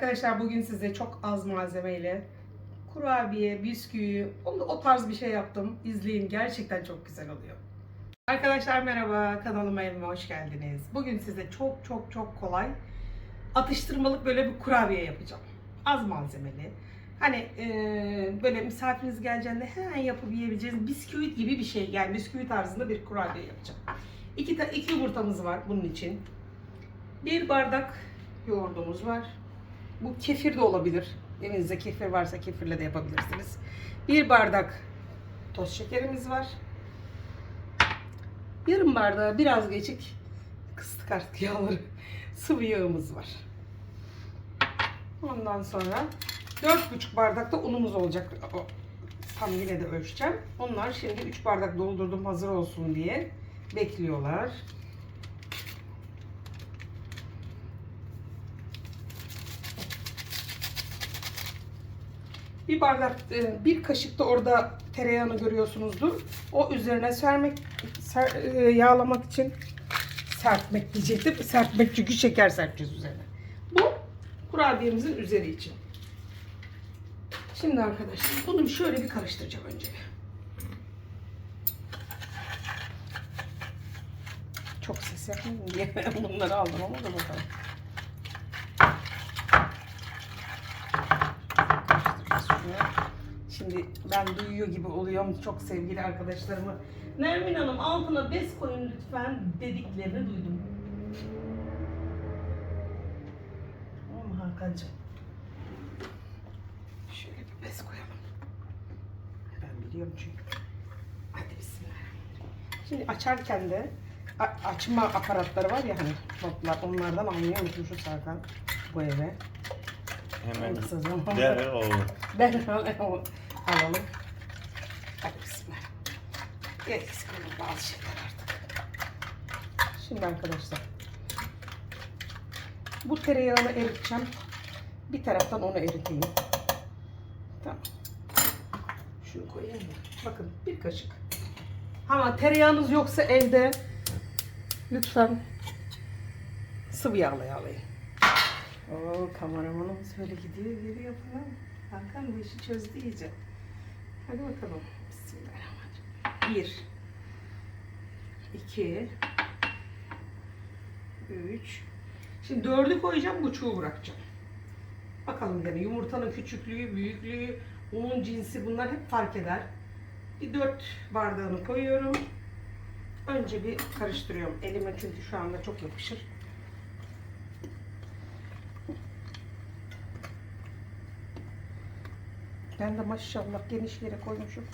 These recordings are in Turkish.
Arkadaşlar bugün size çok az malzemeyle kurabiye, bisküvi, o, tarz bir şey yaptım. İzleyin gerçekten çok güzel oluyor. Arkadaşlar merhaba kanalıma evime hoş geldiniz. Bugün size çok çok çok kolay atıştırmalık böyle bir kurabiye yapacağım. Az malzemeli. Hani eee, böyle misafiriniz geleceğinde hemen yapıp yiyebileceğiniz bisküvit gibi bir şey. Yani bisküvi tarzında bir kurabiye yapacağım. İki, iki yumurtamız var bunun için. Bir bardak yoğurdumuz var. Bu kefir de olabilir. Evinizde kefir varsa kefirle de yapabilirsiniz. Bir bardak toz şekerimiz var. Yarım bardağı biraz geçik kıstık artık yağları. Sıvı yağımız var. Ondan sonra 4,5 bardak da unumuz olacak. Tam yine de ölçeceğim. Onlar şimdi 3 bardak doldurdum hazır olsun diye bekliyorlar. Bir bardak, e, bir kaşık da orada tereyağını görüyorsunuzdur. O üzerine sermek, ser, e, yağlamak için serpmek diyecektim. Serpmek çünkü şeker serpeceğiz üzerine. Bu kurabiyemizin üzeri için. Şimdi arkadaşlar bunu şöyle bir karıştıracağım önce. Çok ses yapmayayım diye bunları aldım ama da bakalım. Karıştıracağız şunu. Şimdi ben duyuyor gibi oluyorum çok sevgili arkadaşlarımı. Nermin Hanım altına bez koyun lütfen dediklerini duydum. Tamam mı Hakan'cığım? Şöyle bir bez koyalım. Ben biliyorum çünkü. Hadi bismillah. Şimdi açarken de açma aparatları var ya hani notlar onlardan almayı unutmuşuz Hakan bu eve. Hemen En kısa zamanda. derhal oğlum. Alalım. Hadi bismillah. Eksik olur bazı şeyler artık. Şimdi arkadaşlar. Bu tereyağını eriteceğim. Bir taraftan onu eriteyim. Tamam. Şunu koyayım mı? Bakın bir kaşık. Ama tereyağınız yoksa evde lütfen sıvı yağla yağlayın. Oo kameramanımız böyle gidiyor geliyor falan. Hakan bu işi çözdü iyice. Hadi bakalım. Bismillahirrahmanirrahim. Bir. iki, Üç. Şimdi dördü koyacağım, buçuğu bırakacağım. Bakalım yani yumurtanın küçüklüğü, büyüklüğü, unun cinsi bunlar hep fark eder. Bir dört bardağını koyuyorum. Önce bir karıştırıyorum. Elime çünkü şu anda çok yapışır. Ben de maşallah geniş yere koymuşum.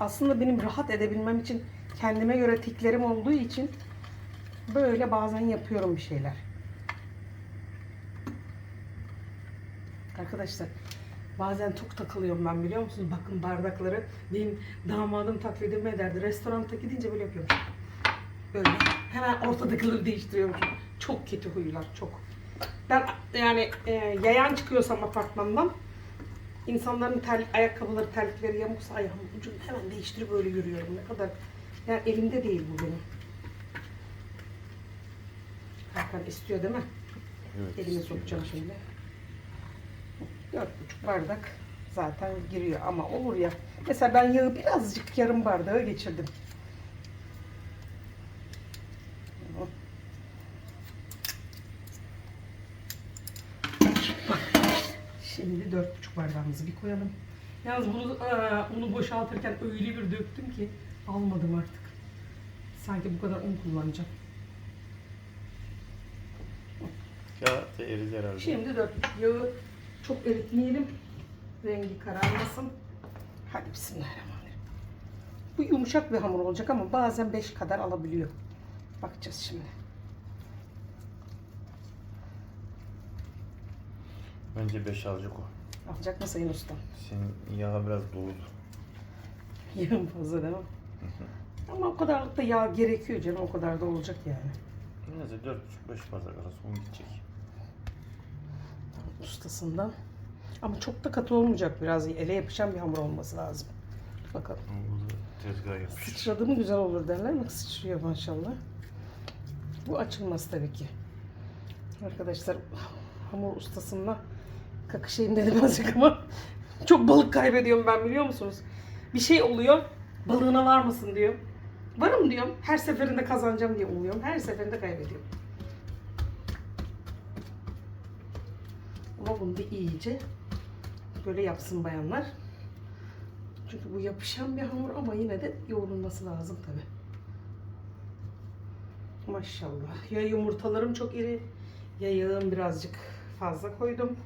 Aslında benim rahat edebilmem için kendime göre tiklerim olduğu için böyle bazen yapıyorum bir şeyler. Arkadaşlar bazen çok takılıyorum ben biliyor musunuz? Bakın bardakları benim damadım taklidimi ederdi. Restoranta gidince böyle yapıyorum. Böyle hemen ortadakileri değiştiriyorum. Çok kötü huylar çok. Ben yani e, yayan çıkıyorsam apartmandan insanların tel, ayakkabıları, terlikleri yamuksa ayağımın ucunu hemen değiştirip öyle yürüyorum. Ne kadar yani elimde değil bu benim. Hakan istiyor değil mi? Evet. Elime sokacağım şimdi. Dört buçuk bardak zaten giriyor ama olur ya. Mesela ben yağı birazcık yarım bardağı geçirdim. Şimdi dört buçuk bardağımızı bir koyalım. Yalnız bunu, aa, unu boşaltırken öyle bir döktüm ki almadım artık. Sanki bu kadar un kullanacağım. Ya da eridi herhalde. Şimdi buçuk yağı çok eritmeyelim. Rengi kararmasın. Hadi bismillahirrahmanirrahim. Bu yumuşak bir hamur olacak ama bazen beş kadar alabiliyor. Bakacağız şimdi. Bence 5 alacak o. Alacak mı Sayın Usta? Senin yağı biraz doludu. Yarım fazla değil mi? Ama o kadarlık da yağ gerekiyor canım. O kadar da olacak yani. Neyse 4,5-5 bardak arası un gidecek. Ustasından. Ama çok da katı olmayacak. Biraz ele yapışan bir hamur olması lazım. Bakalım. Tezgah yapmış. Sıçradı mı güzel olur derler. Bak sıçrıyor maşallah. Bu açılmaz tabii ki. Arkadaşlar hamur ustasında kakışayım dedim azıcık ama çok balık kaybediyorum ben biliyor musunuz? Bir şey oluyor balığına varmasın diyor. Varım diyorum. Her seferinde kazanacağım diye umuyorum. Her seferinde kaybediyorum. Ama bunu da iyice böyle yapsın bayanlar. Çünkü bu yapışan bir hamur ama yine de yoğrulması lazım tabi. Maşallah. Ya yumurtalarım çok iri ya yağım birazcık fazla koydum.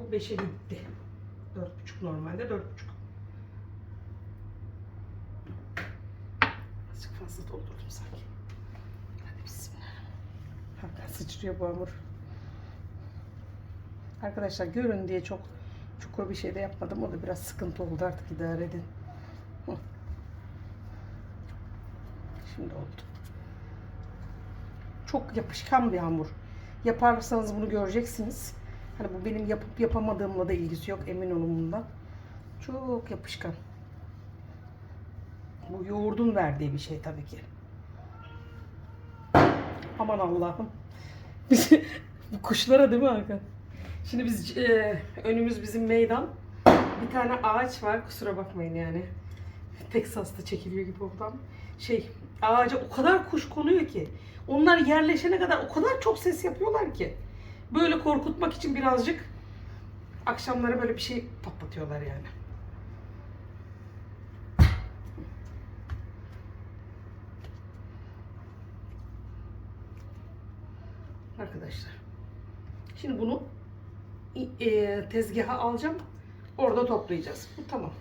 Bu 5'e gitti. 4,5 normalde 4,5. Azıcık fazla doldurdum sanki. Hadi bismillah. Hakan sıçrıyor bu hamur. Arkadaşlar görün diye çok çukur bir şey de yapmadım. O da biraz sıkıntı oldu artık idare edin. Şimdi oldu. Çok yapışkan bir hamur. Yaparsanız bunu göreceksiniz. Hani bu benim yapıp yapamadığımla da ilgisi yok emin olun bundan. Çok yapışkan. Bu yoğurdun verdiği bir şey tabii ki. Aman Allah'ım. Bu kuşlara değil mi Hakan? Şimdi biz e, önümüz bizim meydan. Bir tane ağaç var kusura bakmayın yani. Teksas'ta çekiliyor gibi ama. Şey ağaca o kadar kuş konuyor ki. Onlar yerleşene kadar o kadar çok ses yapıyorlar ki. Böyle korkutmak için birazcık akşamları böyle bir şey patlatıyorlar yani. Arkadaşlar. Şimdi bunu e, tezgaha alacağım. Orada toplayacağız. Bu tamam.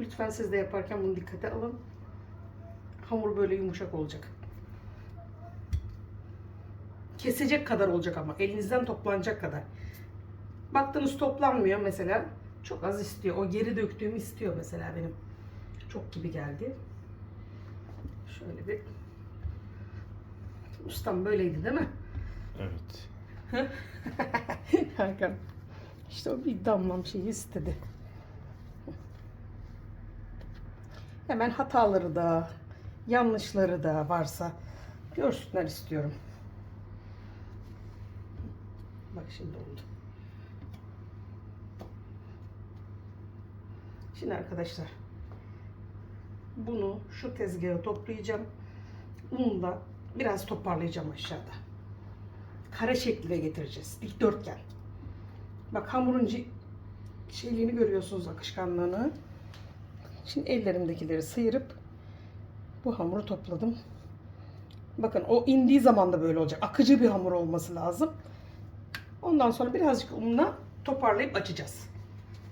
Lütfen siz de yaparken bunu dikkate alın. Hamur böyle yumuşak olacak. Kesecek kadar olacak ama. Elinizden toplanacak kadar. Baktınız toplanmıyor mesela. Çok az istiyor. O geri döktüğümü istiyor mesela benim. Çok gibi geldi. Şöyle bir Ustam böyleydi değil mi? Evet. Hakan. İşte o bir damlam şeyi istedi. Hemen hataları da, yanlışları da varsa görsünler istiyorum. Bak şimdi oldu. Şimdi arkadaşlar bunu şu tezgaha toplayacağım. Unla biraz toparlayacağım aşağıda kare şekline getireceğiz. Dikdörtgen. Bak hamurun şeyliğini görüyorsunuz akışkanlığını. Şimdi ellerimdekileri sıyırıp bu hamuru topladım. Bakın o indiği zaman da böyle olacak. Akıcı bir hamur olması lazım. Ondan sonra birazcık unla toparlayıp açacağız.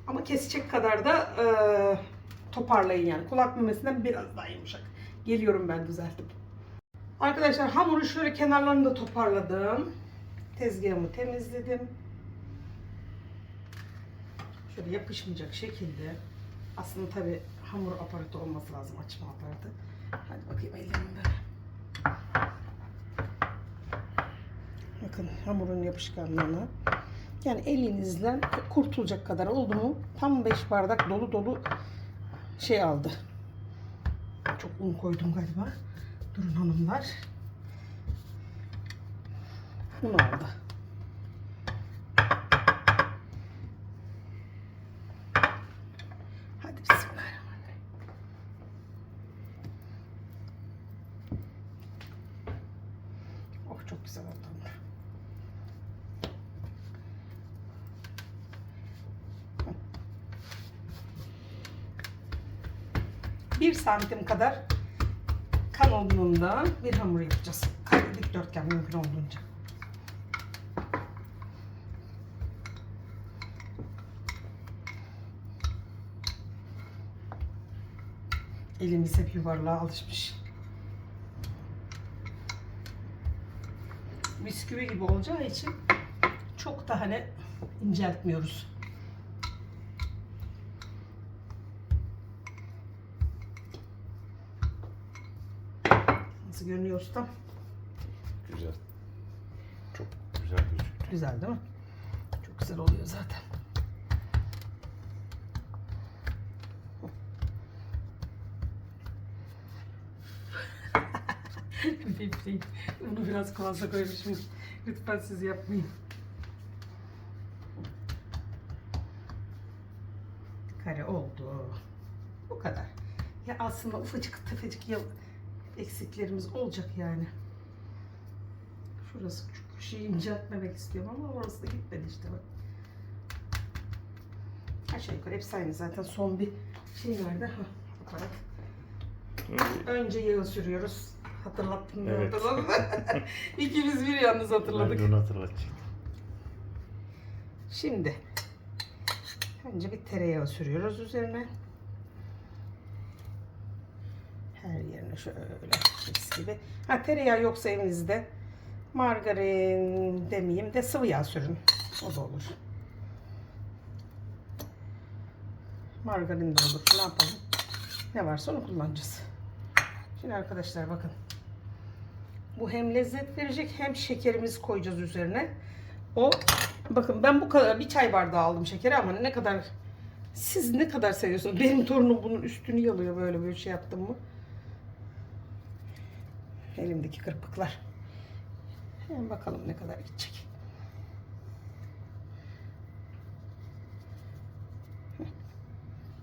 Ama kesecek kadar da eee, toparlayın yani. Kulak memesinden biraz daha yumuşak. Geliyorum ben düzeltip. Arkadaşlar hamuru şöyle kenarlarını da toparladım. Tezgahımı temizledim. Şöyle yapışmayacak şekilde. Aslında tabi hamur aparatı olması lazım açma aparatı. Hadi bakayım ellerimde. Bakın hamurun yapışkanlığına. Yani elinizden kurtulacak kadar oldu mu tam 5 bardak dolu dolu şey aldı. Çok un koydum galiba. Durun hanımlar. Un aldı. Hadi bismillahirrahmanirrahim. Oh çok güzel oldu hamur. Bir santim kadar kalınlığında bir hamur yapacağız. Kare dikdörtgen mümkün olduğunca. Elimiz hep yuvarlığa alışmış. Bisküvi gibi olacağı için çok da hani inceltmiyoruz. Nasıl görünüyor ustam? Güzel. Çok güzel gözüküyor. Güzel değil mi? Çok güzel oluyor zaten. Bip. Bunu biraz fazla koymuşum. Lütfen siz yapmayın. Kare oldu. Bu kadar. Ya aslında ufacık tefecik yıl eksiklerimiz olacak yani. Şurası küçük şeyi inceltmemek istiyorum ama orası da gitmedi işte bak. Aşağı yukarı hepsi aynı zaten son bir şey nerede? Ha, aparat. Önce yağı sürüyoruz. Hatırlattın mı? Evet. Hatırladın mı? İkimiz bir yalnız hatırladık. Ben onu hatırlatacağım. Şimdi önce bir tereyağı sürüyoruz üzerine. Yerine şöyle mis gibi. Ha tereyağı yoksa evinizde margarin demeyeyim de sıvı yağ sürün. O da olur. Margarin de olur. Ne yapalım? Ne varsa onu kullanacağız. Şimdi arkadaşlar bakın. Bu hem lezzet verecek hem şekerimizi koyacağız üzerine. O bakın ben bu kadar bir çay bardağı aldım şekeri ama ne kadar siz ne kadar seviyorsunuz? Benim torunum bunun üstünü yalıyor böyle böyle şey yaptım mı? Elimdeki kırpıklar. Hemen bakalım ne kadar gidecek.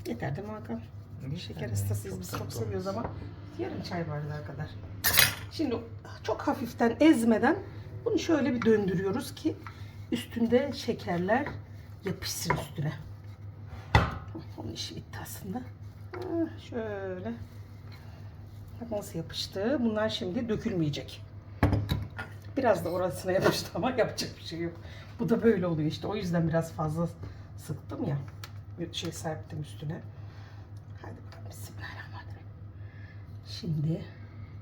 Yeter değil mi Hakan? Şeker hastasıyız biz çok seviyoruz ama yarım çay bardağı kadar. Şimdi çok hafiften ezmeden bunu şöyle bir döndürüyoruz ki üstünde şekerler yapışsın üstüne. Onun işi bitti aslında. Şöyle. Nasıl yapıştı. Bunlar şimdi dökülmeyecek. Biraz da orasına yapıştı ama yapacak bir şey yok. Bu da böyle oluyor işte. O yüzden biraz fazla sıktım ya. Bir şey serptim üstüne. Hadi bakalım. Bismillahirrahmanirrahim. Şimdi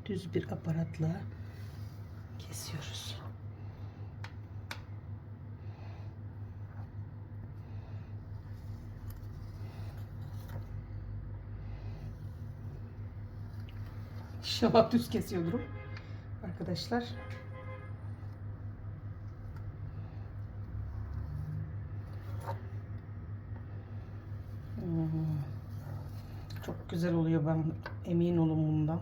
düz bir aparatla kesiyoruz. İnşallah düz kesiyordur. Arkadaşlar. Hmm. Çok güzel oluyor ben emin olun bundan.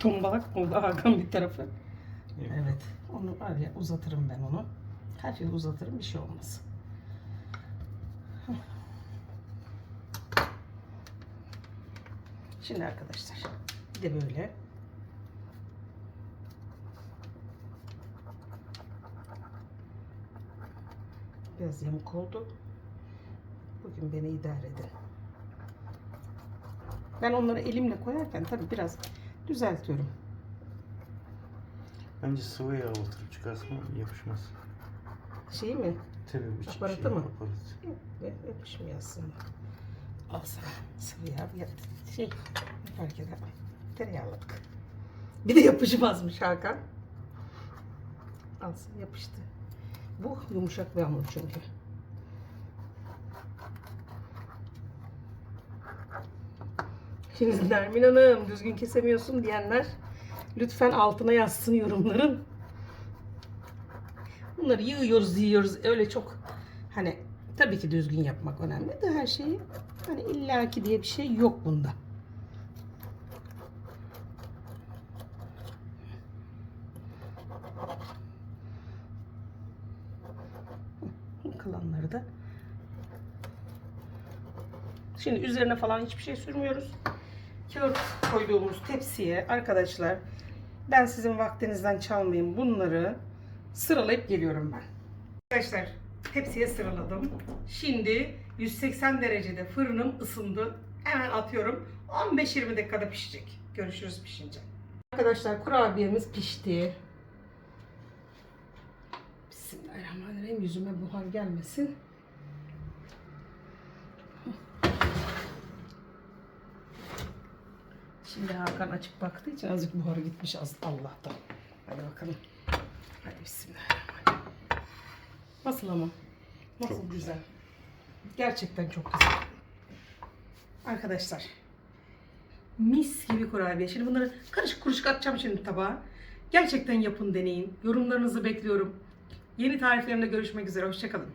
Tombalak oldu Hakan bir tarafı. Evet. Onu var ya uzatırım ben onu. Hafif uzatırım bir şey olmaz. Şimdi arkadaşlar bir de böyle biraz yamuk oldu. Bugün beni idare edin. Ben onları elimle koyarken tabii biraz düzeltiyorum. Bence sıvı yağ oturup çıkarsam yapışmaz. Şey mi? Tabii bu şey- Aparatı şey, mı? Aparat. Yok, Yapışmıyor aslında. Al sana sıvı yağ. Ya, şey ne fark eder? Tereyağladık. Bir de yapışmazmış Hakan. Al sana yapıştı. Bu yumuşak bir hamur çünkü. Şimdi Nermin Hanım düzgün kesemiyorsun diyenler lütfen altına yazsın yorumların. Bunları yığıyoruz yiyoruz öyle çok hani tabii ki düzgün yapmak önemli de her şeyi hani illaki diye bir şey yok bunda. Kalanları da Şimdi üzerine falan hiçbir şey sürmüyoruz. Kağıt koyduğumuz tepsiye arkadaşlar ben sizin vaktinizden çalmayayım bunları sıralayıp geliyorum ben. Arkadaşlar tepsiye sıraladım. Şimdi 180 derecede fırınım ısındı. Hemen atıyorum. 15-20 dakikada pişecek. Görüşürüz pişince. Arkadaşlar kurabiyemiz pişti. Bismillahirrahmanirrahim. Yüzüme buhar gelmesin. Şimdi Hakan açık baktığı için azıcık buharı gitmiş az Allah'tan. Hadi bakalım. Hadi bismillahirrahmanirrahim. Nasıl ama? Nasıl Çok güzel. Gerçekten çok güzel. Arkadaşlar. Mis gibi kurabiye. Şimdi bunları karışık kuruşuk atacağım şimdi tabağa. Gerçekten yapın deneyin. Yorumlarınızı bekliyorum. Yeni tariflerimde görüşmek üzere. Hoşçakalın.